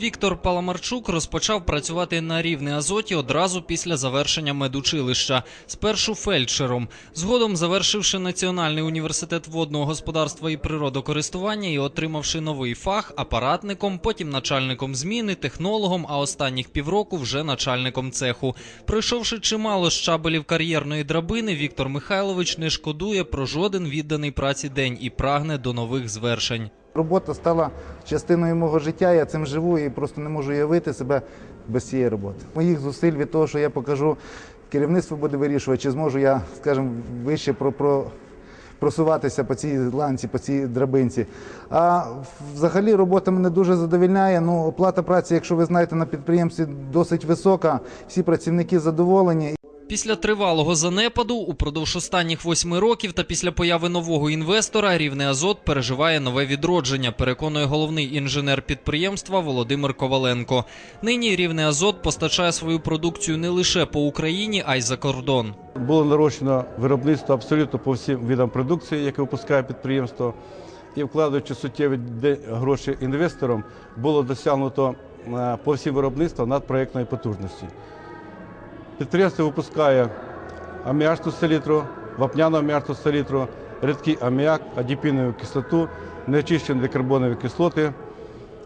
Віктор Паламарчук розпочав працювати на рівне азоті одразу після завершення медучилища. Спершу фельдшером, згодом завершивши Національний університет водного господарства і природокористування і отримавши новий фах апаратником, потім начальником зміни, технологом, а останніх півроку вже начальником цеху. Пройшовши чимало щабелів кар'єрної драбини, Віктор Михайлович не шкодує про жоден відданий праці день і прагне до нових звершень. Робота стала частиною мого життя, я цим живу і просто не можу уявити себе без цієї роботи. Моїх зусиль від того, що я покажу, керівництво буде вирішувати, чи зможу я, скажімо, вище про, про, просуватися по цій ланці, по цій драбинці. А взагалі робота мене дуже задовільняє. Ну, оплата праці, якщо ви знаєте, на підприємстві досить висока, всі працівники задоволені. Після тривалого занепаду упродовж останніх восьми років та після появи нового інвестора рівне Азот переживає нове відродження. Переконує головний інженер підприємства Володимир Коваленко. Нині рівне Азот постачає свою продукцію не лише по Україні, а й за кордон. Було нарощено виробництво абсолютно по всім видам продукції, яке випускає підприємство. І вкладаючи суттєві гроші інвесторам, було досягнуто е, по всім виробництвам надпроєктної потужності. Підприємство випускає аміачну селітру, вапняну аміачну селітру, рідкий аміак, адіпінову кислоту, неочищені декарбонові кислоти,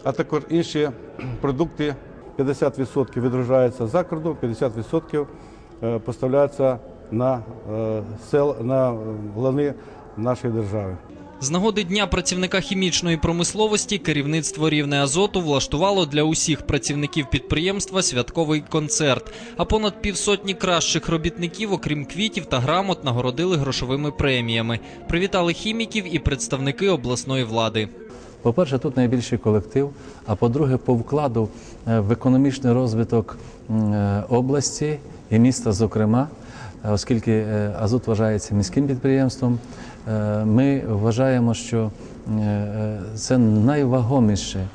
а також інші продукти. 50% відгружається за кордон, 50% е, поставляється на е, сел на е, лани нашої держави. З нагоди Дня працівника хімічної промисловості керівництво рівне Азоту влаштувало для усіх працівників підприємства святковий концерт. А понад півсотні кращих робітників, окрім квітів та грамот, нагородили грошовими преміями. Привітали хіміків і представники обласної влади. По-перше, тут найбільший колектив. А по-друге, по вкладу е, в економічний розвиток е, області і міста, зокрема, оскільки е, Азот вважається міським підприємством, е, ми вважаємо, що е, це найвагоміше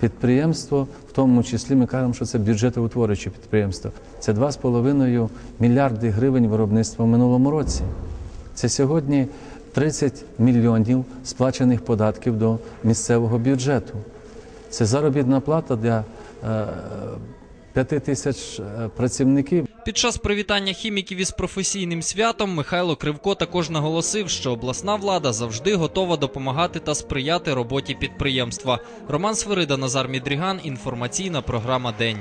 підприємство, в тому числі ми кажемо, що це бюджетоутворююче підприємство. Це 2,5 мільярди гривень виробництва в минулому році. Це сьогодні 30 мільйонів сплачених податків до місцевого бюджету. Це заробітна плата для е, 5 тисяч працівників. Під час привітання хіміків із професійним святом Михайло Кривко також наголосив, що обласна влада завжди готова допомагати та сприяти роботі підприємства. Роман Свирида, Назар Мідріган. Інформаційна програма День.